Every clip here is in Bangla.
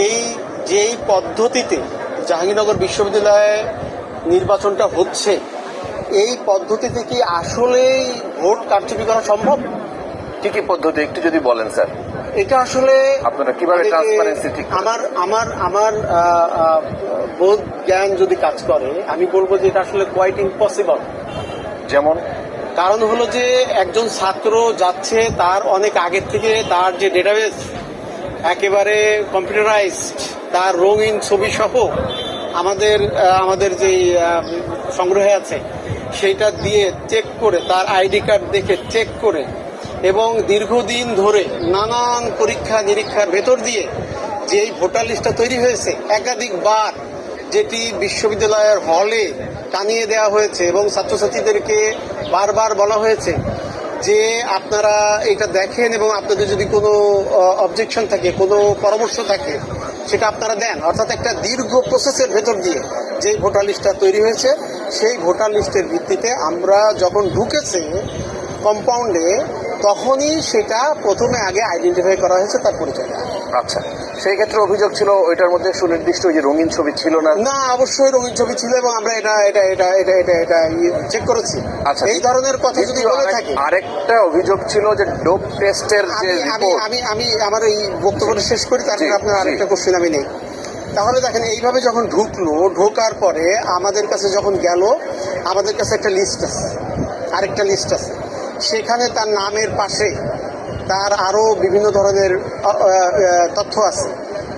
যেই যেই পদ্ধতিতে জাহাঙ্গীরনগর বিশ্ববিদ্যালয়ে নির্বাচনটা হচ্ছে এই পদ্ধতিতে কি আসলেই ভোট কারচুপি করা সম্ভব? কি কি পদ্ধতি? একটু যদি বলেন স্যার। এটা আসলে আপনারা কীভাবে transparency ঠিক আমার আমার আমার বোধ জ্ঞান যদি কাজ করে আমি বলব যে এটা আসলে কোয়াইট ইম্পসিবল যেমন? কারণ হলো যে একজন ছাত্র যাচ্ছে তার অনেক আগের থেকে তার যে ডেটাবেস একেবারে কম্পিউটারাইজড তার রঙিন ছবি সহ আমাদের আমাদের যে সংগ্রহে আছে, সেইটা দিয়ে চেক করে, তার আইডি কার্ড দেখে চেক করে, এবং দীর্ঘদিন ধরে নানান পরীক্ষা নিরীক্ষার ভেতর দিয়ে যেই ভোটার লিস্টটা তৈরি হয়েছে, একাধিকবার যেটি বিশ্ববিদ্যালয়ের হলে টানিয়ে দেওয়া হয়েছে এবং ছাত্রছাত্রীদেরকে বারবার বলা হয়েছে যে আপনারা এটা দেখেন এবং আপনাদের যদি কোনো অবজেকশন থাকে, কোনো পরামর্শ থাকে, সেটা আপনারা দেন অর্থাৎ একটা দীর্ঘ প্রসেসের ভেতর দিয়ে যে ভোটার লিস্টটা তৈরি হয়েছে, সেই ভোটার লিস্টের ভিত্তিতে আমরা যখন ঢুকেছে কম্পাউন্ডে তখনই সেটা প্রথমে আগে আইডেন্টিফাই করা হয়েছে তার পরিচয়। আচ্ছা সেই ক্ষেত্রে অভিযোগ ছিল ওইটার মধ্যে সুনির্দিষ্ট ওই যে রঙিন ছবি ছিল না? না অবশ্যই রঙিন ছবি ছিল এবং আমরা এটা এটা এটা এটা এটা এটা চেক করেছি। আচ্ছা এই ধরনের কথা যদি বলে থাকি আরেকটা অভিযোগ ছিল যে ডোপ টেস্টের যে আমি আমি আমি আমার এই বক্তব্যটা শেষ করি তারপরে আপনার আরেকটা কোশ্চেন আমি নেই। তাহলে দেখেন এইভাবে যখন ঢুকলো ঢোকার পরে আমাদের কাছে যখন গেল আমাদের কাছে একটা লিস্ট আছে আরেকটা লিস্ট আছে। সেখানে তার নামের পাশে তার আরও বিভিন্ন ধরনের তথ্য আছে।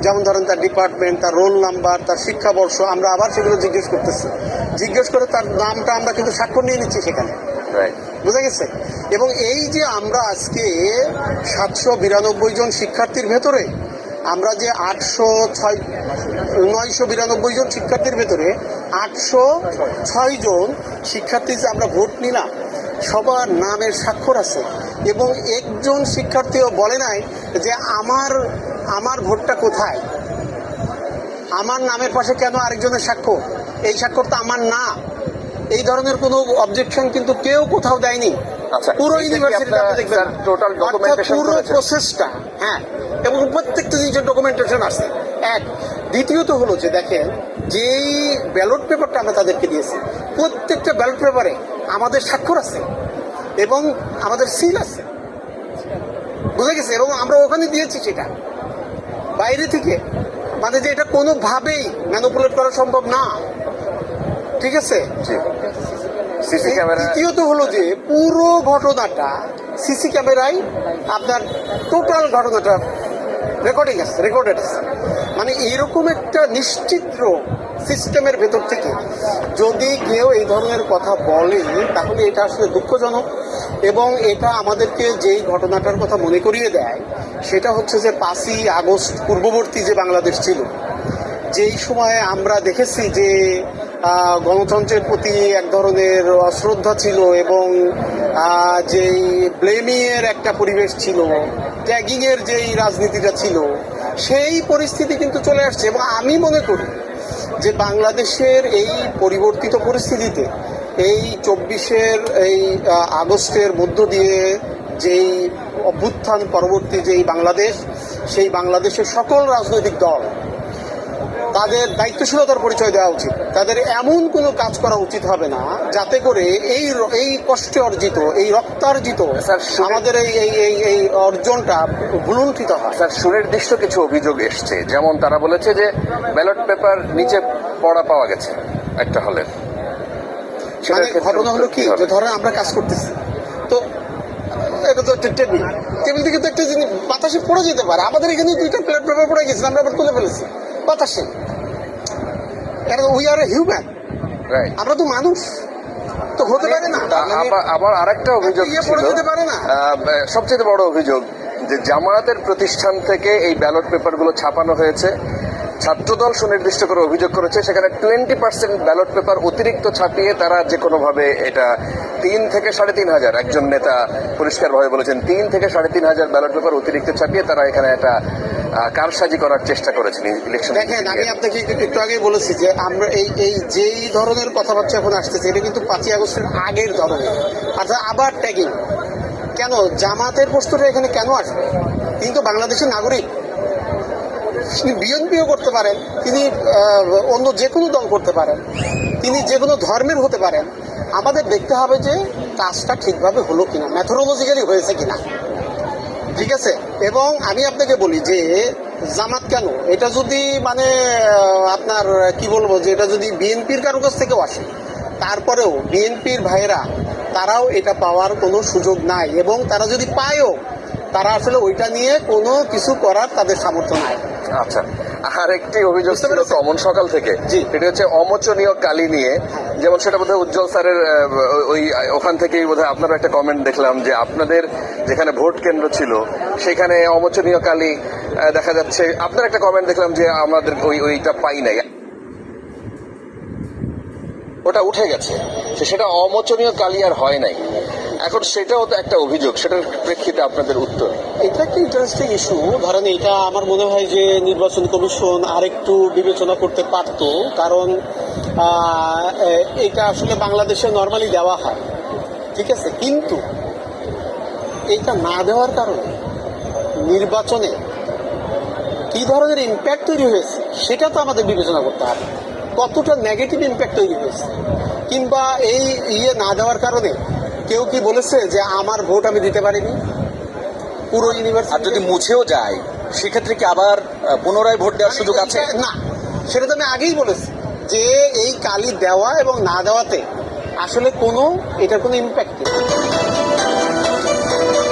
যেমন ধরেন তার ডিপার্টমেন্ট তার রোল নাম্বার তার শিক্ষাবর্ষ আমরা আবার সেগুলো জিজ্ঞেস করতেছি। জিজ্ঞেস করে তার নামটা আমরা কিন্তু স্বাক্ষর নিয়ে নিচ্ছি সেখানে। বুঝা গেছে? এবং এই যে আমরা আজকে সাতশো বিরানব্বই জন শিক্ষার্থীর ভেতরে আমরা যে আটশো ছয় নয়শো বিরানব্বই জন শিক্ষার্থীর ভেতরে আটশো ছয় জন শিক্ষার্থী যে আমরা ভোট নিলাম সবার নামের স্বাক্ষর আছে। এবং একজন শিক্ষার্থীও বলে নাই যে আমার আমার ভোটটা কোথায়? আমার নামের পাশে কেন আরেকজনের স্বাক্ষর? এই স্বাক্ষর তো আমার না। এই ধরনের কোনো অবজেকশন কিন্তু কেউ কোথাও দেয়নি। আচ্ছা, পুরো আপনি দেখবেন অর্থাৎ পুরো প্রসেসটা হ্যাঁ এবং প্রত্যেকটা জিনিসের ডকুমেন্টেশন আছে। এক দ্বিতীয়ত হলো যে দেখেন যেই ব্যালট পেপারটা আমরা তাদেরকে দিয়েছি প্রত্যেকটা ব্যালট পেপারে আমাদের স্বাক্ষর আছে। এবং আমাদের সিল আছে। বুঝে গেছে? এবং আমরা ওখানে দিয়েছি সেটা। বাইরে থেকে। মানে যে এটা কোনোভাবেই ম্যানুপুলেট করা সম্ভব না। ঠিক আছে? দ্বিতীয়ত হলো যে পুরো ঘটনাটা সিসি ক্যামেরায় আপনার টোটাল ঘটনাটা রেকর্ডিং আছে রেকর্ডেড আছে। মানে এইরকম একটা নিশ্চিত্র সিস্টেমের ভেতর থেকে যদি কেউ এই ধরনের কথা বলে, তাহলে এটা আসলে দুঃখজনক এবং এটা আমাদেরকে যেই ঘটনাটার কথা মনে করিয়ে দেয়, সেটা হচ্ছে যে পাঁচই আগস্ট পূর্ববর্তী যে বাংলাদেশ ছিল, যেই সময়ে আমরা দেখেছি যে গণতন্ত্রের প্রতি এক ধরনের অশ্রদ্ধা ছিল এবং যেই ব্লেমিংয়ের একটা পরিবেশ ছিল, ট্যাগিংয়ের যেই রাজনীতিটা ছিল, সেই পরিস্থিতি কিন্তু চলে আসছে। এবং আমি মনে করি যে বাংলাদেশের এই পরিবর্তিত পরিস্থিতিতে এই চব্বিশের, এই আগস্টের মধ্য দিয়ে যেই অভ্যুত্থান পরবর্তী যেই বাংলাদেশ, সেই বাংলাদেশের সকল রাজনৈতিক দল তাদের দায়িত্বশীলতার পরিচয় দেওয়া উচিত। তাদের এমন কোনো কাজ করা উচিত হবে না যাতে করে এই এই কষ্টে অর্জিত এই রক্তার্জিত আমাদের এই এই এই অর্জনটা ভুলুণ্ঠিত হয়। স্যার সুনির্দিষ্ট কিছু অভিযোগ এসছে। যেমন তারা বলেছে যে ব্যালট পেপার নিচে পড়া পাওয়া গেছে একটা সেটার মানে ঘটনা হলো কি? যে ধরেন আমরা কাজ করতেছি। তো এটা তো টেবিল। টেবিল থেকে তো একটা জিনিস বাতাসে পড়ে যেতে পারে। আমাদের এখানে দুইটা প্লেট পেপার পড়ে গেছে আমরা আবার তুলে ফেলেছি। বাতাসে। এটা উই আর হিউম্যান Right. আমরা তো মানুষ। তো হতে পারে না। আবার- আবার আরেকটা অভিযোগ ইয়ে? সবচেয়ে বড় অভিযোগ যে জামায়াতের প্রতিষ্ঠান থেকে এই ব্যালট পেপারগুলো ছাপানো হয়েছে। ছাত্রদল সুনির্দিষ্ট করে অভিযোগ করেছে সেখানে টোয়েন্টি পার্সেন্ট ব্যালট পেপার অতিরিক্ত ছাপিয়ে তারা যে কোনোভাবে এটা তিন থেকে সাড়ে তিন হাজার একজন নেতা পরিষ্কারভাবে বলেছেন তিন থেকে সাড়ে তিন হাজার ব্যালট পেপার অতিরিক্ত ছাপিয়ে তারা এখানে একটা কারসাজি করার চেষ্টা করেছেন ইলেকশন দেখেন আমি আপনাকে একটু- আগে বলেছি যে আমরা এই এই যেই ধরনের কথাবার্তা এখন আসতেছে এটা কিন্তু পাঁচই আগস্টের আগের ধরনের। আচ্ছা আবার ট্যাগিং কেন? জামাতের বস্তুটা এখানে কেন আসবে? তিনি তো বাংলাদেশের নাগরিক। তিনি বিএনপিও করতে পারেন তিনি অন্য যে কোনো দল করতে পারেন তিনি যে কোনো ধর্মের হতে পারেন। আমাদের দেখতে হবে যে কাজটা ঠিকভাবে হলো কিনা ম্যাথোলজিক্যালি হয়েছে কিনা। ঠিক আছে? এবং আমি আপনাকে বলি যে জামাত কেন? এটা যদি মানে আপনার কি বলব যে এটা যদি বিএনপির কারও কাছ থেকেও আসে তারপরেও বিএনপির ভাইয়েরা তারাও এটা পাওয়ার কোনো সুযোগ নাই এবং তারা যদি পায়ও তারা আসলে ওইটা নিয়ে কোনো কিছু করার তাদের সামর্থ্য নাই। আচ্ছা আর একটি অভিযোগ ছিল? কমন সকাল থেকে। জি। সেটা হচ্ছে অমোচনীয় কালি নিয়ে। যেমন সেটা বোধহয় উজ্জ্বল স্যারের ওই ওখান থেকেই বোধহয় আপনার একটা কমেন্ট দেখলাম যে আপনাদের যেখানে ভোট কেন্দ্র ছিল, সেখানে অমোচনীয় কালি দেখা যাচ্ছে, আপনার একটা কমেন্ট দেখলাম যে আমাদের ওই, ওইটা পাই নাই। ওটা উঠে গেছে। সেটা অমোচনীয় কালি আর হয় নাই। এখন সেটাও তো একটা অভিযোগ, সেটার প্রেক্ষিতে আপনাদের উত্তর। এটা একটা ইন্টারেস্টিং ইস্যু ধরেন এটা আমার মনে হয় যে নির্বাচন কমিশন আরেকটু বিবেচনা করতে পারত, কারণ এটা আসলে বাংলাদেশে নর্মালি দেওয়া হয়। ঠিক আছে? কিন্তু এটা না দেওয়ার কারণে নির্বাচনে কি ধরনের ইম্প্যাক্ট তৈরি হয়েছে সেটা তো আমাদের বিবেচনা করতে হবে। কতটা নেগেটিভ ইম্প্যাক্ট তৈরি হয়েছে কিংবা এই ইয়ে না দেওয়ার কারণে কেউ কি বলেছে যে আমার ভোট আমি দিতে পারিনি? পুরো আর ইউনিভার্সিটি যদি মুছেও যায় সেক্ষেত্রে কি আবার পুনরায় ভোট দেওয়ার সুযোগ আছে? না সেটা তো আমি আগেই বলেছি যে এই কালি দেওয়া এবং না দেওয়াতে আসলে কোনো এটার কোনো ইম্প্যাক্ট নেই।